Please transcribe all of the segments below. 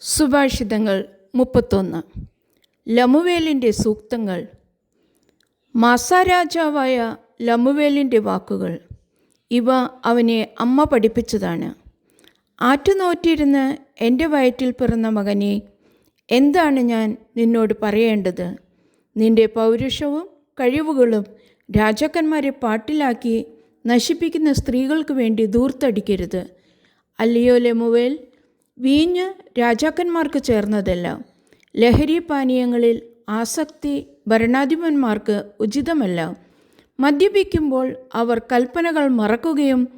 സുഭാഷിതങ്ങൾ മുപ്പത്തൊന്ന്. ലമുവേലിന്റെ സൂക്തങ്ങൾ. മാസാരാജാവായ ലമുവേലിന്റെ വാക്കുകൾ. ഇവ അവനെ അമ്മ പഠിപ്പിച്ചതാണ്. ആറ്റുനോറ്റിരുന്ന് എന്റെ വയറ്റിൽ പിറന്ന മകനെ എന്താണ് ഞാൻ നിന്നോട് പറയേണ്ടത്? നിന്റെ പൗരുഷവും കഴിവുകളും രാജാക്കന്മാരെ പാട്ടിലാക്കി നശിപ്പിക്കുന്ന സ്ത്രീകൾക്ക് വേണ്ടി ദൂർത്തടിക്കരുത് അല്ലയോ ലെമുവേൽ? വീഞ്ഞ് രാജാക്കന്മാർക്ക് ചേർന്നതല്ല. ലഹരി പാനീയങ്ങളിൽ ആസക്തി ഭരണാധിപന്മാർക്ക് ഉചിതമല്ല. മദ്യപിക്കുമ്പോൾ അവർ കൽപ്പനകൾ മറക്കുകയും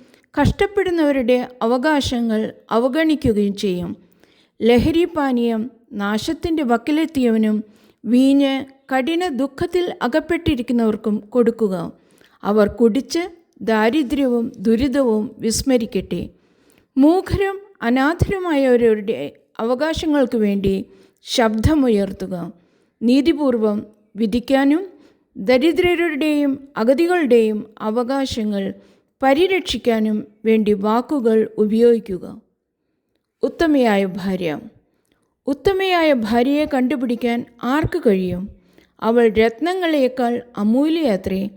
കഷ്ടപ്പെടുന്നവരുടെ അവകാശങ്ങൾ അവഗണിക്കുകയും ചെയ്യും. ലഹരി പാനീയം നാശത്തിന്റെ വക്കിലെത്തിയവനും വീഞ്ഞ് കഠിന ദുഃഖത്തിൽ അകപ്പെട്ടിരിക്കുന്നവർക്കും കൊടുക്കുക. അവർ കുടിച്ച് ദാരിദ്ര്യവും ദുരിതവും വിസ്മരിക്കട്ടെ. മൂഖരും അനാഥരുമായവരുടെ അവകാശങ്ങൾക്ക് വേണ്ടി ശബ്ദമുയർത്തുക. നീതിപൂർവം വിധിക്കാനും ദരിദ്രരുടെയും അഗതികളുടെയും അവകാശങ്ങൾ പരിരക്ഷിക്കാനും വേണ്ടി വാക്കുകൾ ഉപയോഗിക്കുക. ഉത്തമയായ ഭാര്യ. ഉത്തമയായ ഭാര്യയെ കണ്ടുപിടിക്കാൻ ആർക്ക് കഴിയും? അവൾ രത്നങ്ങളേക്കാൾ അമൂല്യയാത്രേ.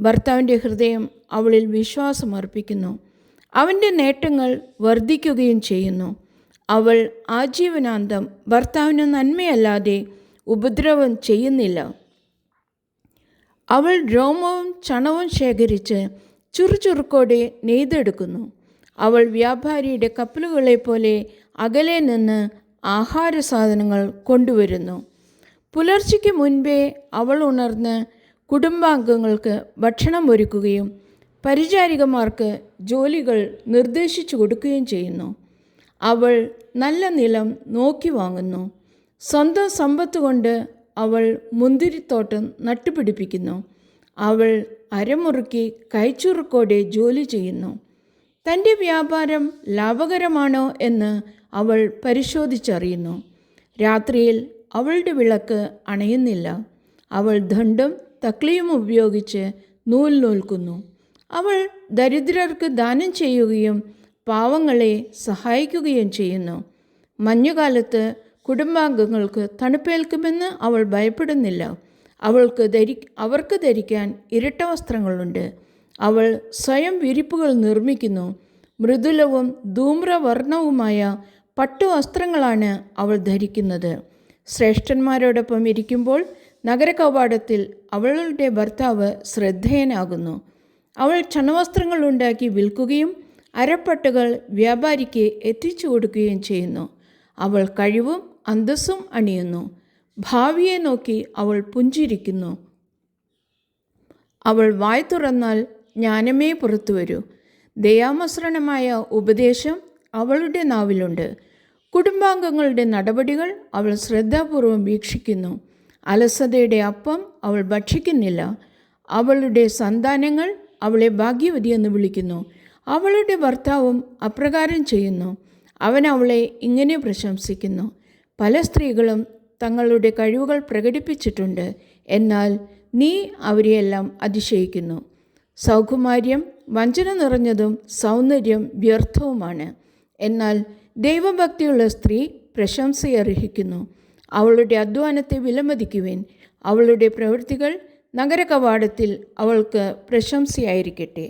ഭർത്താവിന്റെ ഹൃദയം അവളിൽ വിശ്വാസമർപ്പിക്കുന്നു. അവന്റെ നേട്ടങ്ങൾ വർദ്ധിക്കുകയും ചെയ്യുന്നു. അവൾ ആജീവനാന്തം ഭർത്താവിന് നന്മയല്ലാതെ ഉപദ്രവം ചെയ്യുന്നില്ല. അവൾ രോമവും ചണവും ശേഖരിച്ച് ചുറുചുറുക്കോടെ നെയ്തെടുക്കുന്നു. അവൾ വ്യാപാരിയുടെ കപ്പലുകളെ പോലെ അകലെ നിന്ന് ആഹാര സാധനങ്ങൾ കൊണ്ടുവരുന്നു. പുലർച്ചയ്ക്ക് മുൻപേ അവൾ ഉണർന്ന് കുടുംബാംഗങ്ങൾക്ക് ഭക്ഷണം ഒരുക്കുകയും പരിചാരികമാർക്ക് ജോലികൾ നിർദ്ദേശിച്ചു കൊടുക്കുകയും ചെയ്യുന്നു. അവൾ നല്ല നിലം നോക്കി വാങ്ങുന്നു. സ്വന്തം സമ്പത്ത് കൊണ്ട് അവൾ മുന്തിരിത്തോട്ടം നട്ടുപിടിപ്പിക്കുന്നു. അവൾ അരമുറുക്കി കൈച്ചുറുക്കോടെ ജോലി ചെയ്യുന്നു. തന്റെ വ്യാപാരം ലാഭകരമാണോ എന്ന് അവൾ പരിശോധിച്ചറിയുന്നു. രാത്രിയിൽ അവളുടെ വിളക്ക് അണയുന്നില്ല. അവൾ ദണ്ഡും തക്ലിയും ഉപയോഗിച്ച് നൂൽ നൂൽക്കുന്നു. അവൾ ദരിദ്രർക്ക് ദാനം ചെയ്യുകയും പാവങ്ങളെ സഹായിക്കുകയും ചെയ്യുന്നു. മഞ്ഞുകാലത്ത് കുടുംബാംഗങ്ങൾക്ക് തണുപ്പേൽക്കുമെന്ന് അവൾ ഭയപ്പെടുന്നില്ല. അവൾക്ക് ധരി അവർക്ക് ധരിക്കാൻ ഇരട്ട വസ്ത്രങ്ങളുണ്ട്. അവൾ സ്വയം വിരിപ്പുകൾ നിർമ്മിക്കുന്നു. മൃദുലവും ധൂമ്രവർണവുമായ പട്ടുവസ്ത്രങ്ങളാണ് അവൾ ധരിക്കുന്നത്. ശ്രേഷ്ഠന്മാരോടൊപ്പം ഇരിക്കുമ്പോൾ നഗരകവാടത്തിൽ അവളുടെ ഭർത്താവ് ശ്രദ്ധേയനാകുന്നു. അവൾ ക്ഷണവസ്ത്രങ്ങൾ ഉണ്ടാക്കി വിൽക്കുകയും അരപ്പട്ടുകൾ വ്യാപാരിക്ക് എത്തിച്ചു കൊടുക്കുകയും ചെയ്യുന്നു. അവൾ കഴിവും അന്തസ്സും അണിയുന്നു. ഭാവിയെ നോക്കി അവൾ പുഞ്ചിരിക്കുന്നു. അവൾ വായ് തുറന്നാൽ ജ്ഞാനമേ പുറത്തു വരൂ. ഉപദേശം അവളുടെ നാവിലുണ്ട്. കുടുംബാംഗങ്ങളുടെ നടപടികൾ അവൾ ശ്രദ്ധാപൂർവം വീക്ഷിക്കുന്നു. അലസതയുടെ അപ്പം അവൾ ഭക്ഷിക്കുന്നില്ല. അവളുടെ സന്താനങ്ങൾ അവളെ ഭാഗ്യവതി എന്ന് വിളിക്കുന്നു. അവളുടെ ഭർത്താവും അപ്രകാരം ചെയ്യുന്നു. അവൻ അവളെ ഇങ്ങനെ പ്രശംസിക്കുന്നു. പല സ്ത്രീകളും തങ്ങളുടെ കഴിവുകൾ പ്രകടിപ്പിച്ചിട്ടുണ്ട്. എന്നാൽ നീ അവരെയെല്ലാം അതിശയിക്കുന്നു. സൗകുമാര്യം വഞ്ചന നിറഞ്ഞതും സൗന്ദര്യം വ്യർത്ഥവുമാണ്. എന്നാൽ ദൈവഭക്തിയുള്ള സ്ത്രീ പ്രശംസയർഹിക്കുന്നു. അവളുടെ അധ്വാനത്തെ വിലമതിക്കുവേൻ. അവളുടെ പ്രവൃത്തികൾ നഗരകവാടത്തിൽ അവൾക്ക് പ്രശംസയായിരിക്കട്ടെ.